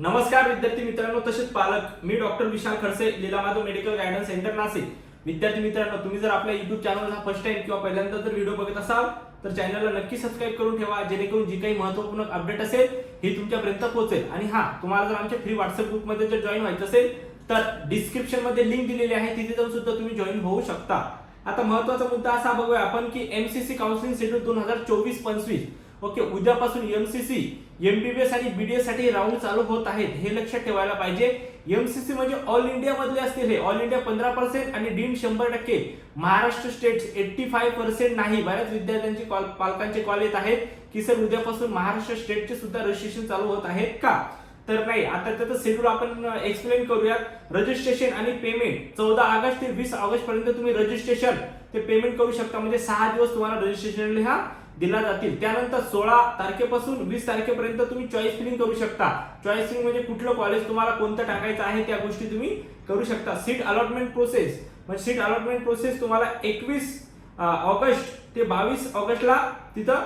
नमस्कार विद्यार्थी मित्रांनो तसेच पालक मी doctor Vishal Khadse Leela Madhav medical guidance centre Nashik. विद्यार्थी मित्रांनो तुम्ही जर आपल्या युट्यूब चॅनल हा फर्स्ट टाइम किंवा पहिल्यांदा जर व्हिडिओ बघत असाल तर चॅनलला नक्की सबस्क्राईब करून ठेवा जेणेकरून जी काही महत्त्वपूर्ण अपडेट असेल ही तुमच्यापर्यंत पोहोचेल. आणि हा तुम्हाला जर आमच्या फ्री व्हॉट्सअप ग्रुपमध्ये जर जॉईन व्हायचं असेल तर डिस्क्रिप्शनमध्ये लिंक दिलेली आहे तिथे जाऊन सुद्धा तुम्ही जॉईन होऊ शकता. आता महत्त्वाचा मुद्दा असा बघूया आपण की एमसीसी काउन्सिलिंग शेड्यूल दोन हजार चोवीस पंचवीस ओके उद्यापासून एमसीसी एमबीबीएस आणि बीडीएससाठी राऊंड चालू होत आहेत हे लक्षात ठेवायला पाहिजे. एमसीसी म्हणजे ऑल इंडिया मधले असतील हे. ऑल इंडिया पंधरा पर्सेंट आणि डीम शंभर टक्के. Maharashtra state eighty five percent नाही. बऱ्याच विद्यार्थ्यांचे कॉल पालकांचे कॉल येत आहेत. की सर उद्यापासून महाराष्ट्र स्टेटचे सुद्धा रजिस्ट्रेशन चालू होत आहेत का? तर नाही. आता त्याचं शेड्यूल आपण एक्सप्लेन करूयात. रजिस्ट्रेशन आणि पेमेंट चौदा ऑगस्ट ते वीस ऑगस्ट पर्यंत तुम्ही रजिस्ट्रेशन ते पेमेंट करू शकता. म्हणजे सहा दिवस तुम्हाला रजिस्ट्रेशन हा दिला जातील. त्यानंतर सोळा तारखेपासून वीस तारखेपर्यंत तुम्ही चॉईस फिलिंग करू शकता. चॉईस फिलिंग म्हणजे कुठलं कॉलेज तुम्हाला कोणतं टाकायचं आहे त्या गोष्टी तुम्ही करू शकता. सीट अलॉटमेंट प्रोसेस म्हणजे सीट अलॉटमेंट प्रोसेस तुम्हाला एकवीस ऑगस्ट ते बावीस ऑगस्टला तिथं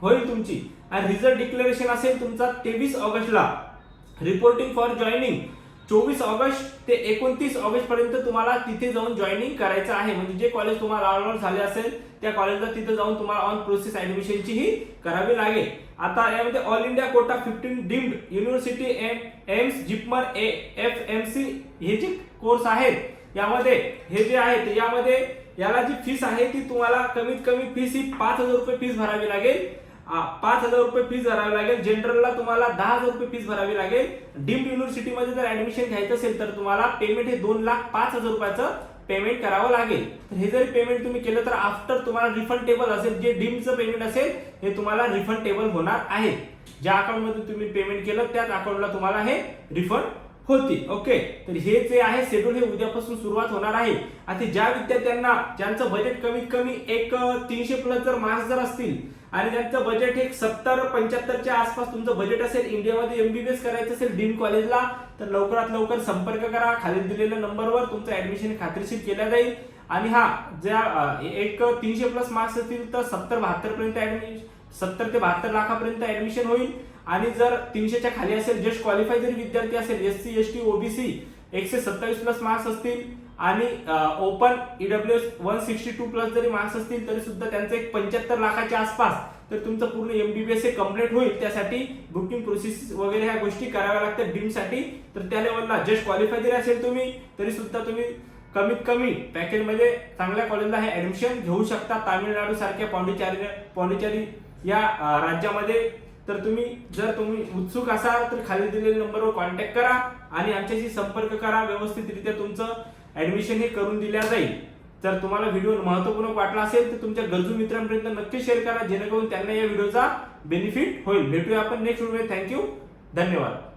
होईल तुमची. आणि रिझल्ट डिक्लेरेशन असेल तुमचा तेवीस ऑगस्टला. रिपोर्टिंग फॉर जॉईनिंग चोवीस ऑगस्ट ते एकोणतीस ऑगस्ट पर्यंत तुम्हाला तिथे जाऊन जॉईनिंग करायचं आहे. म्हणजे जे कॉलेज तुम्हाला ऑनर झाले असेल त्या कॉलेजला तिथे जाऊन तुम्हाला ऑन प्रोसेस ऍडमिशनची ही करावी लागेल. आता यामध्ये all India quota fifteen deemed university M AIIMS JIPMER F M C हे जे कोर्स आहेत यामध्ये हे जे आहेत यामध्ये याला जी फीस आहे ती तुम्हाला कमीत कमी फीस ही पाच हजार रुपये फीस भरावी लागेल. पाच हजार रुपये फीस भरावी लागेल. जनरलला तुम्हाला दहा हजार रुपये फीस भरावी लागेल. डीम्ड युनिव्हर्सिटीमध्ये जर ऍडमिशन घ्यायचं असेल तर तुम्हाला पेमेंट हे दोन लाख पाच हजार रुपयाचं पेमेंट करावं लागेल. तर हे जरी पेमेंट तुम्ही केलं तर आफ्टर तुम्हाला रिफंडेबल असेल जे डीमचं पेमेंट असेल हे तुम्हाला रिफंडेबल होणार आहे. ज्या अकाउंटमध्ये तुम्ही पेमेंट केलं त्याच अकाउंटला तुम्हाला हे रिफंड होतील ओके तर हे जे आहे शेड्यूल हे उद्यापासून सुरुवात होणार आहे. आता ज्या विद्यार्थ्यांना ज्यांचं बजेट कमीत कमी एक तीनशे प्लस जर मार्क्स जर असतील आणि त्यांचं बजेट एक सत्तर पंच्याहत्तरच्या आसपास तुमचं बजेट असेल इंडियामध्ये एमबीबीएस करायचं असेल डीम कॉलेजला तर लवकरात लवकर संपर्क करा. खाली दिलेल्या नंबरवर तुमचं ऍडमिशन खात्रीशीर केलं जाईल. आणि हा ज्या एक तीनशे प्लस मार्क्स असतील तर सत्तर बहात्तर पर्यंत ऍडमिशन सत्तर ते बहात्तर लाखापर्यंत ऍडमिशन होईल. आणि जर तीनशेच्या खाली असेल जस्ट क्वालिफाय जरी विद्यार्थी असेल S C S T OBC एकशे सत्तावीस प्लस मार्क्स असतील. आणि open E W S one sixty two plus जरी मार्क्स असतील तरी सुद्धा त्यांचं एक पंच्याहत्तर लाखाच्या आसपास तर तुमचं पूर्ण एमबीबीएस हे कंप्लीट होईल. त्यासाठी बुकिंग प्रोसेस वगैरे ह्या गोष्टी कराव्या लागतात डीमसाठी तर त्या लेवलला जस्ट क्वालिफाय जरी असेल तुम्ही तरी सुद्धा तुम्ही कमीत कमी पॅकेजमध्ये चांगल्या कॉलेजला हे ऍडमिशन घेऊ शकता. तामिळनाडू सारख्या पॉंडिचेरी पॉंडिचेरी या राज्यामध्ये. तर तुम्ही जर तुम्ही उत्सुक असाल तर खाली दिलेल्या नंबरवर कॉन्टॅक्ट करा आणि आमच्याशी संपर्क करा. व्यवस्थितरित्या तुमचं ऍडमिशन हे करून दिल्या जाईल. जर तुम्हाला व्हिडिओ महत्त्वपूर्ण वाटला असेल तर तुमच्या गरजू मित्रांपर्यंत नक्की शेअर करा. जेणेकरून त्यांना या व्हिडिओचा बेनिफिट होईल. भेटूया आपण नेक्स्ट व्हिडिओ थँक्यू धन्यवाद.